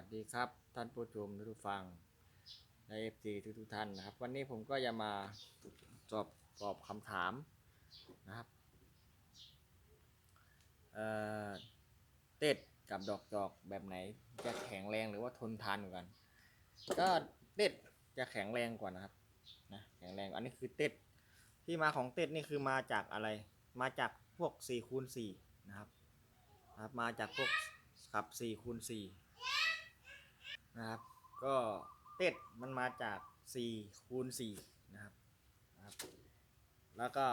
วัสดีครับท่านผู้ชมทุกฟังในเอฟซีทุกทุกท่านนะครับ วันนี้ผมก็จะมาตอบตอบคำถามนะครับเอ่อเต็ดกับดอกจอกแบบไหนจะแข็งแรงหรือว่าทนทานกว่ากัน ก็เต็ดจะแข็งแรงกว่านะครับนะแข็งแรงอันนี้คือเต็ดที่มาของเต็ดนี่คือมาจากอะไรมาจากพวก4คูณ4นะครับนะครับมาจากพวกขับ4คูณ4 นะครับ ก็เต็ดมันมาจาก4คูณ4นะครับนะครับ แล้วก็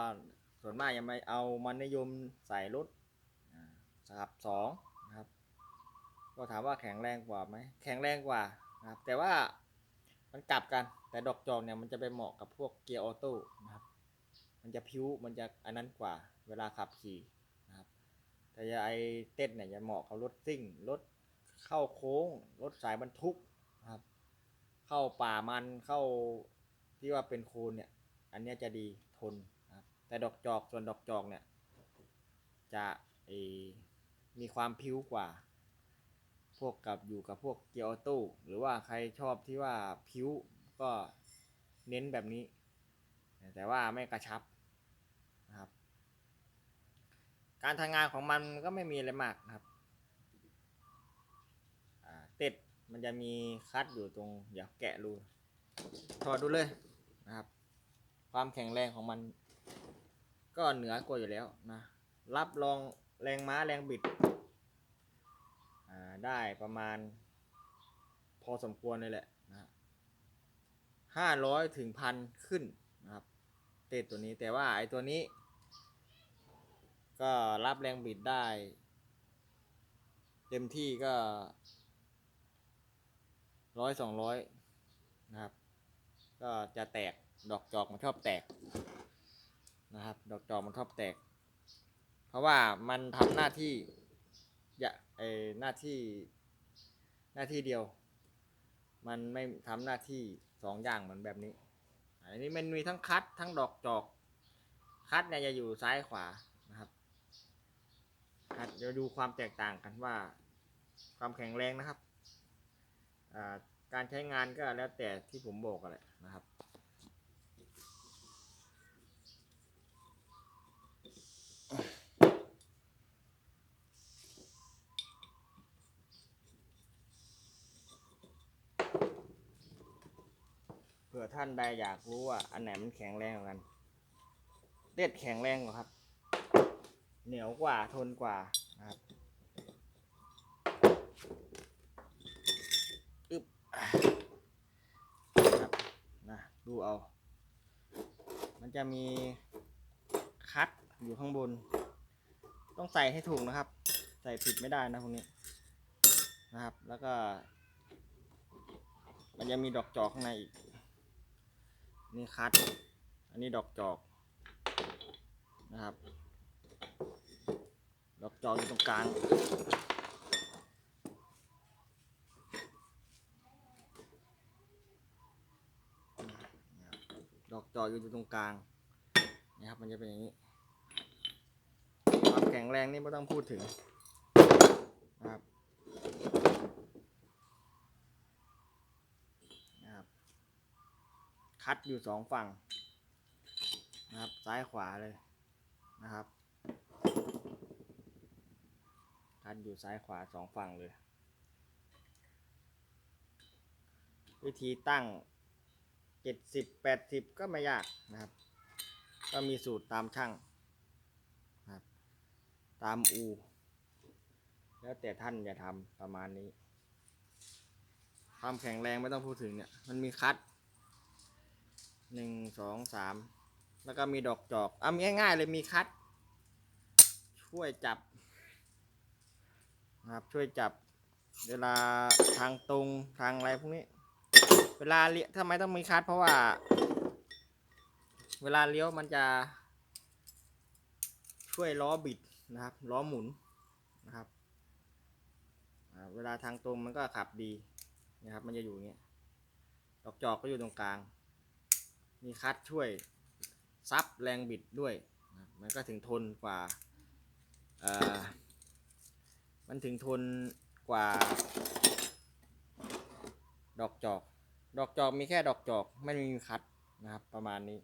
ส่วนมากยังไม่เอามันนิยมใส่รถอ่าขับ2นะครับ ก็ถามว่าแข็งแรงกว่าไหมแข็งแรงกว่านะครับ แต่ว่ามันกลับกันแต่ดอกจอกเนี่ยมันจะไปเหมาะกับพวกเกียร์ออโต้นะครับ มันจะพิ้วมันจะอันนั้นกว่าเวลาขับขี่นะครับ แต่ไอเต้นเนี่ยจะเหมาะกับรถซิ่งรถ เข้าโค้งรถสายบรรทุกนะครับ เข้าป่ามันเข้าที่ว่าเป็นโคนเนี่ย อันนี้จะดีทนนะครับ แต่ดอกจอกส่วนดอกจอกเนี่ย จะมีความพิ้วกว่า พวกกับอยู่กับพวกเกียร์ออโต้หรือว่าใครชอบที่ว่าพิ้วก็เน้นแบบนี้ แต่ว่าไม่กระชับนะครับ การทำงานของมันก็ไม่มีอะไรมากนะครับ เต็ดมันจะมีคัดอยู่ตรงเดี๋ยวแกะรูถอดดูเลยนะครับ ความแข็งแรงของมัน ก็เหนือกว่าอยู่แล้วนะ รับรองแรงม้าแรงบิดได้ประมาณ พอสมควรเลยแหละนะห้าร้อยถึงพันขึ้นนะครับ เตะตัวนี้แต่ว่าไอ้ตัวนี้ ก็รับแรงบิดได้ เต็มที่ก็ ร้อยสองร้อยนะครับ ก็จะแตกดอกจอกมันชอบแตกนะครับ ดอกจอกมันชอบแตก เพราะว่ามันทำหน้าที่อย่าไอหน้าที่หน้าที่เดียว มันไม่ทำหน้าที่สองอย่างเหมือนแบบนี้ อันนี้มันมีทั้งคัดทั้งดอกจอก คัดเนี่ยจะอยู่ซ้ายขวานะครับคัดเดี๋ยวดูความแตกต่างกันว่า ความแข็งแรงนะครับ การใช้งานก็แล้วแต่ที่ผมบอกกันแหละนะครับเผื่อท่านใดอยากรู้ว่าอันไหนมันแข็งแรงกว่ากันเด็ดแข็งแรงกว่าครับ เหนียวกว่าทนกว่านะครับอึบ นะครับนะดูเอา มันจะมีคัดอยู่ข้างบน ต้องใส่ให้ถูกนะครับ ใส่ผิดไม่ได้นะพวกนี้นะครับ แล้วก็ มันจะมีดอกจอกข้างในอีก นี่คัด อันนี้ดอกจอกนะครับ ดอกจอกอยู่ตรงกลาง ดอก จอกอยู่ตรงกลางนะครับมันจะเป็นอย่างนี้ ความแข็งแรงนี่ไม่ต้องพูดถึงนะครับนะครับคัดอยู่สองฝั่งนะครับซ้ายขวาเลยนะครับคัดอยู่ซ้ายขวาสองฝั่งเลย วิธีตั้ง เจ็ดสิบแปดสิบก็ไม่ยากนะครับ ก็มีสูตรตามช่างนะครับ ตามอู แล้วแต่ท่านจะทำประมาณนี้ ความแข็งแรงไม่ต้องพูดถึงเนี่ย มันมีคัดหนึ่งสองสามแล้วก็มีดอกจอกเอาง่ายๆเลยมีคัด ช่วยจับนะครับช่วยจับเวลาทางตรงทางอะไรพวกนี้ เวลาเลี้ยวทำไมต้องมีคัดเพราะว่า เวลาเลี้ยวมันจะ ช่วยล้อบิดนะครับ ล้อหมุนนะครับเวลาทางตรงมันก็ขับดีนะครับ มันจะอยู่อย่างเงี้ยดอกจอกก็อยู่ตรงกลาง มีคัดช่วยซับแรงบิดด้วย มันก็ถึงทนกว่ามันถึงทนกว่า ดอกจอก ดอกจอกมีแค่ดอกจอกไม่มีคัดนะครับประมาณนี้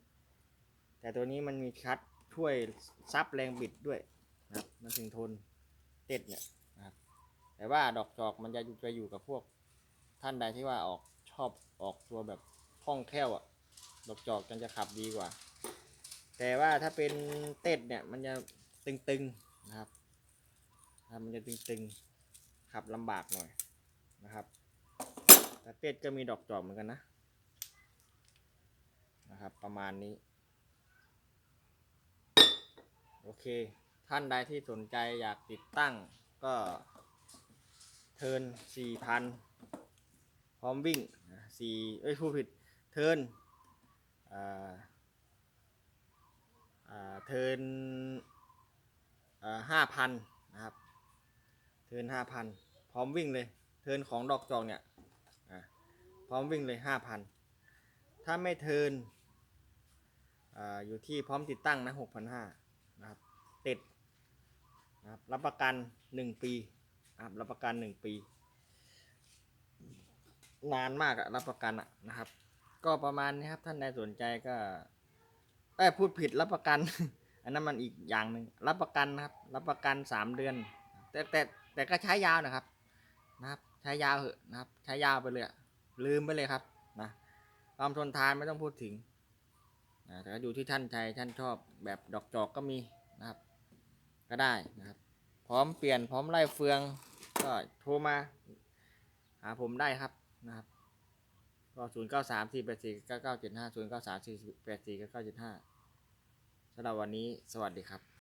แต่ตัวนี้มันมีคัดช่วยซับแรงบิดด้วยนะครับมันถึงทนเต็ดเนี่ยนะครับแต่ว่าดอกจอกมันจะอยู่จะอยู่กับพวกท่านใดที่ว่าออกชอบออกตัวแบบคล่องแคล่วอะดอกจอกมันจะขับดีกว่า แต่ว่าถ้าเป็นเต็ดเนี่ยมันจะตึงๆนะครับมันจะตึงๆขับลำบากหน่อยนะครับ แต่เต็ดก็มีดอกจอกเหมือนกันนะ นะครับ ประมาณนี้ โอเค ท่านใดที่สนใจอยากติดตั้งก็เทิร์นสี่พันพร้อมวิ่งสี่เอ้ยผู้ผิด เทิร์นเทิร์นห้าพันนะครับ เทิร์นห้าพันพร้อมวิ่งเลย เทิร์นของดอกจอกเนี่ย ร้อมวิ่งเลยห้าพันถ้าไม่เทินอ่าอยู่ที่พร้อมติดตั้งนะหกพันห้านะครับติดนะครับรับประกันหนึ่งปีนะครับรับประกันหนึ่งปี นานมากอะรับประกันอะนะครับ ก็ประมาณนี้ครับท่านใดสนใจก็เอ้พูดผิดรับประกัน อันนั้นมันอีกอย่างหนึ่งรับประกันนะครับ รับประกันสามเดือน แต่แต่แต่ก็ใช้ยาวนะครับนะครับ ใช้ยาวเหอะนะครับ ใช้ยาวไปเลยอะ ลืมไปเลยครับนะความทนทานไม่ต้องพูดถึงนะแต่ก็อยู่ที่ท่านใจท่านชอบแบบดอกจอกก็มีนะครับ ก็ได้นะครับ พร้อมเปลี่ยนพร้อมไล่เฟืองก็โทรมาหาผมได้ครับนะครับก็ศูนย์เก้าสามสี่แปดสี่เก้าเก้าเจ็ดห้าศูนย์เก้าสามสี่แปดสี่เก้าเก้าเจ็ดห้าสำหรับวันนี้สวัสดีครับ